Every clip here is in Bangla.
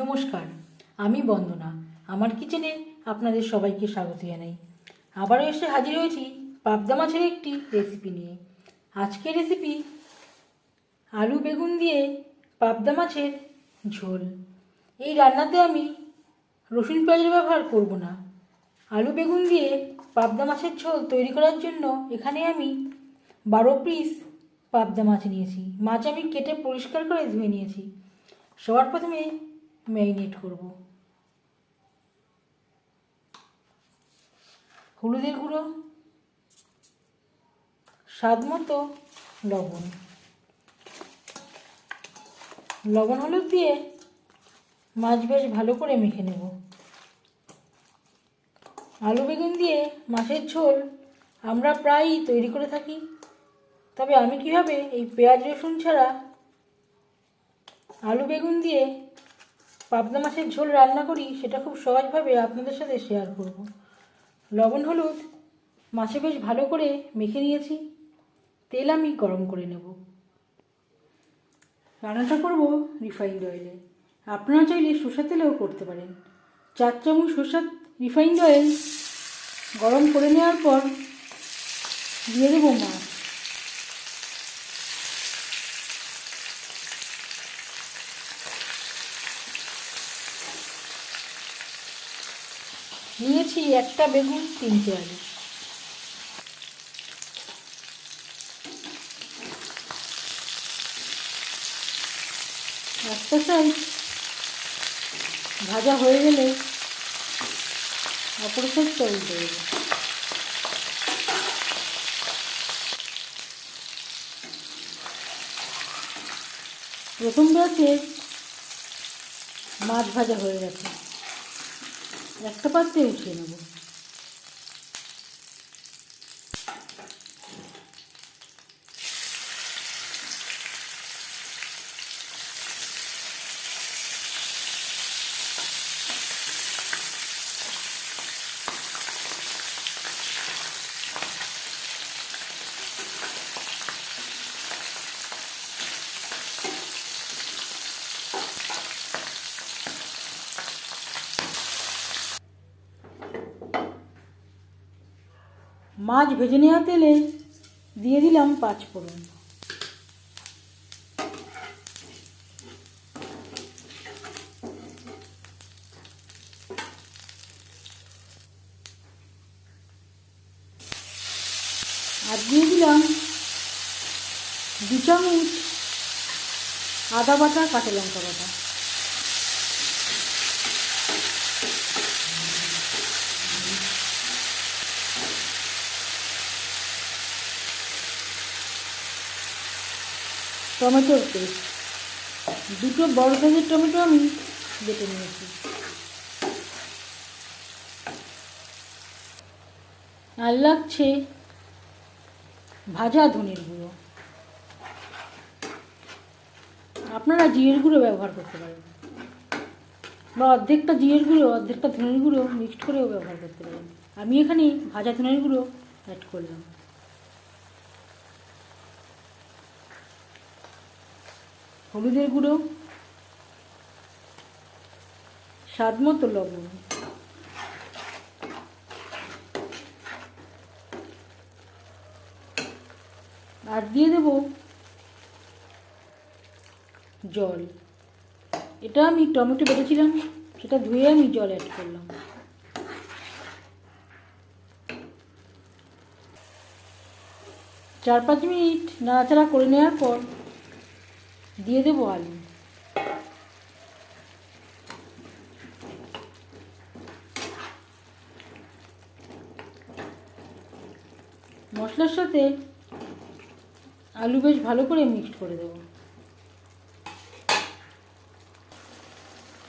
নমস্কার, আমি বন্দনা। আমার কিচেনে আপনাদের সবাইকে স্বাগত জানাই। আবারও এসে হাজির হয়েছি পাবদা মাছের একটি রেসিপি নিয়ে। আজকের রেসিপি আলু বেগুন দিয়ে পাবদা মাছের ঝোল। এই রান্নাতে আমি রসুন পেঁয়াজের ব্যবহার করব না। আলু বেগুন দিয়ে পাবদা মাছের ঝোল তৈরি করার জন্য এখানে আমি বারো পিস পাবদা মাছ নিয়েছি। মাছ আমি কেটে পরিষ্কার করে ধুয়ে নিয়েছি। সবার প্রথমে ম্যারিনেট করব। হলুদের গুঁড়ো, স্বাদ মতো লবণ। লবণ হলুদ দিয়ে মাছ বেশ ভালো করে মেখে নেব। আলু বেগুন দিয়ে মাছের ঝোল আমরা প্রায়ই তৈরি করে থাকি। তবে আমি কীভাবে এই পেঁয়াজ রসুন ছাড়া আলু বেগুন দিয়ে পাবদা মাছের ঝোল রান্না করি, সেটা খুব সহজভাবে আপনাদের সাথে শেয়ার করব। লবণ, হলুদ, মাছে বেশ ভালো করে মেখে নিয়েছি। তেল আমি গরম করে নেব। রান্নাটা করব রিফাইন্ড অয়েলে আপনারা চাইলে সর্ষের তেলেও করতে পারেন। চার চামচ সর্ষের রিফাইন্ড অয়েল গরম করে নেওয়ার পর দিয়ে দেবো মাছ। নিয়েছি একটা বেগুন, তিনটে আলু। একটা সাইড ভাজা হয়ে গেলে অপর সাইডটা উল্টে দেবো প্রথম ব্যাচে মাছ ভাজা হয়ে গেছে। একটা পাত্রে উঠিয়ে নেব। মাছ ভেজে নেওয়া তেলে দিয়ে দিলাম পাঁচ ফোড়ন। আর দিয়ে দিলাম দু চামচ আদা বাটা, কাঁচা লঙ্কা বাটা। টমেটোর পেস্ট দুটো বড় সাইজের টমেটো আমি বেটে নিয়েছি। আর লাগছে ভাজা ধনের গুঁড়ো। আপনারা জিরের গুঁড়ো ব্যবহার করতে পারেন। বা অর্ধেকটা জিরের গুঁড়ো, অর্ধেকটা ধনের গুঁড়ো মিক্সড করেও ব্যবহার করতে পারেন। আমি এখানে ভাজা ধনের গুঁড়ো অ্যাড করলাম। হলুদের গুঁড়ো, স্বাদ মতো লবণ। আর দিয়ে দেব জল। এটা আমি টমেটো বেটেছিলাম, সেটা ধুয়ে আমি জল অ্যাড করলাম। চার পাঁচ মিনিট নাড়াচাড়া করে নেওয়ার পর দিয়ে দেবো আলু। মশলার সাথে আলু বেশ ভালো করে মিক্সড করে দেবো।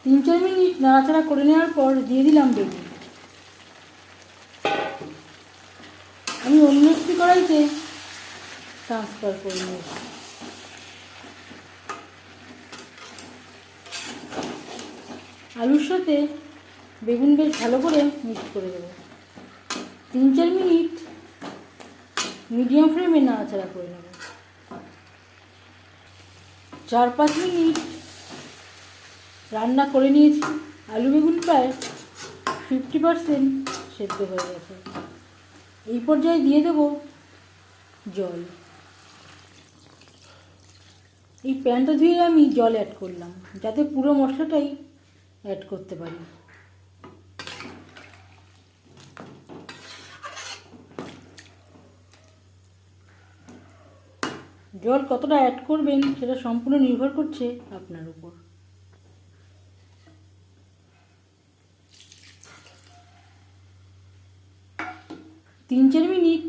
তিন চার মিনিট নাড়াচাড়া করে নেওয়ার পর দিয়ে দিলাম বেগুন। আমি অন্য একটি কড়াইতে ট্রান্সফার করে নিয়েছি আলুর সাথে বেগুন বেশ ভালো করে মিক্স করে দেবো। তিন চার মিনিট মিডিয়াম ফ্লেমে নাড়াচাড়া করে নেব। চার পাঁচ মিনিট রান্না করে নিয়েছি। আলু বেগুন প্রায় ফিফটি পারসেন্ট সেদ্ধ হয়ে গেছে। এই পর্যায়ে দিয়ে দেব জল। এই প্যানটা ধুয়ে আমি জল অ্যাড করলাম, যাতে পুরো মশলাটাই অ্যাড করতে পারি। জল কতটা অ্যাড করবেন সেটা সম্পূর্ণ নির্ভর করছে আপনার উপর। তিন চার মিনিট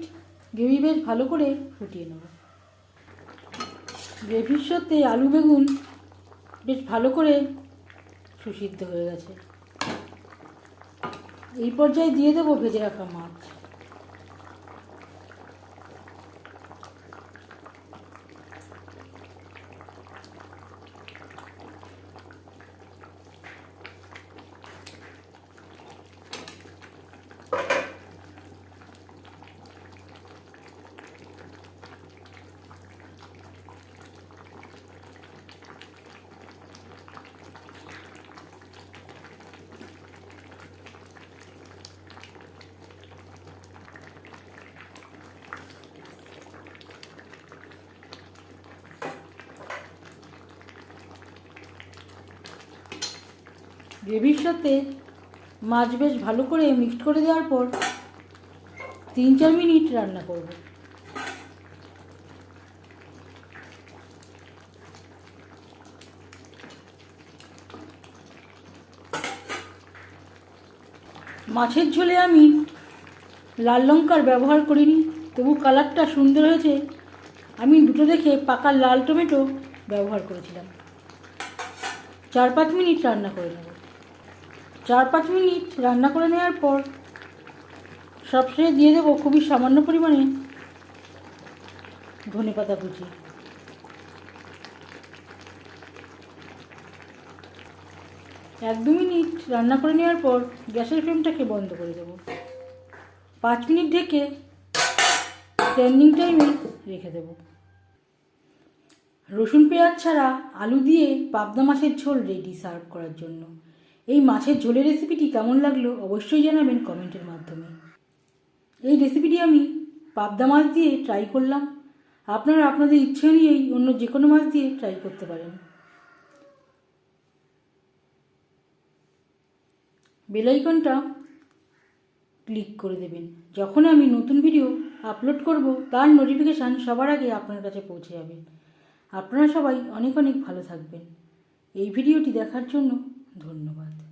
গ্রেভি বেশ ভালো করে ফুটিয়ে নেব। গ্রেভির সাথে আলু বেগুন বেশ ভালো করে সুসিদ্ধ হয়ে গেছে। এই পর্যায়ে দিয়ে দেবো ভেজে রাখা মাছ। গ্রেভির সাথে মাছ বেশ ভালো করে মিক্সড করে দেওয়ার পর তিন চার মিনিট রান্না করব। মাছের ঝোলে আমি লাল লঙ্কার ব্যবহার করিনি, তবু কালারটা সুন্দর হয়েছে। আমি দুটো দেখে পাকা লাল টমেটো ব্যবহার করেছিলাম। চার পাঁচ মিনিট রান্না করে নেব। চার পাঁচ মিনিট রান্না করে নেওয়ার পর সবশেষে দিয়ে দেবো খুবই সামান্য পরিমাণে ধনে পাতা কুচি। এক দু মিনিট রান্না করে নেওয়ার পর গ্যাসের ফ্লেমটাকে বন্ধ করে দেবো। পাঁচ মিনিট ঢেকে স্ট্যান্ডিং টাইমে রেখে দেবো। রসুন পেঁয়াজ ছাড়া আলু দিয়ে পাবদা মাছের ঝোল রেডি সার্ভ করার জন্য। এই মাছের ঝোলের রেসিপিটি কেমন লাগল অবশ্যই জানাবেন কমেন্টের মাধ্যমে। এই রেসিপিটি আমি পাবদা মাছ দিয়ে ট্রাই করলাম। আপনারা আপনাদের ইচ্ছে অনুযায়ী অন্য যে কোনো মাছ দিয়ে ট্রাই করতে পারেন। বেলাইকনটা ক্লিক করে দেবেন। যখন আমি নতুন ভিডিও আপলোড করব, তার নোটিফিকেশান সবার আগে আপনার কাছে পৌঁছে যাবে। আপনারা সবাই অনেক অনেক ভালো থাকবেন। এই ভিডিওটি দেখার জন্য ধন্যবাদ।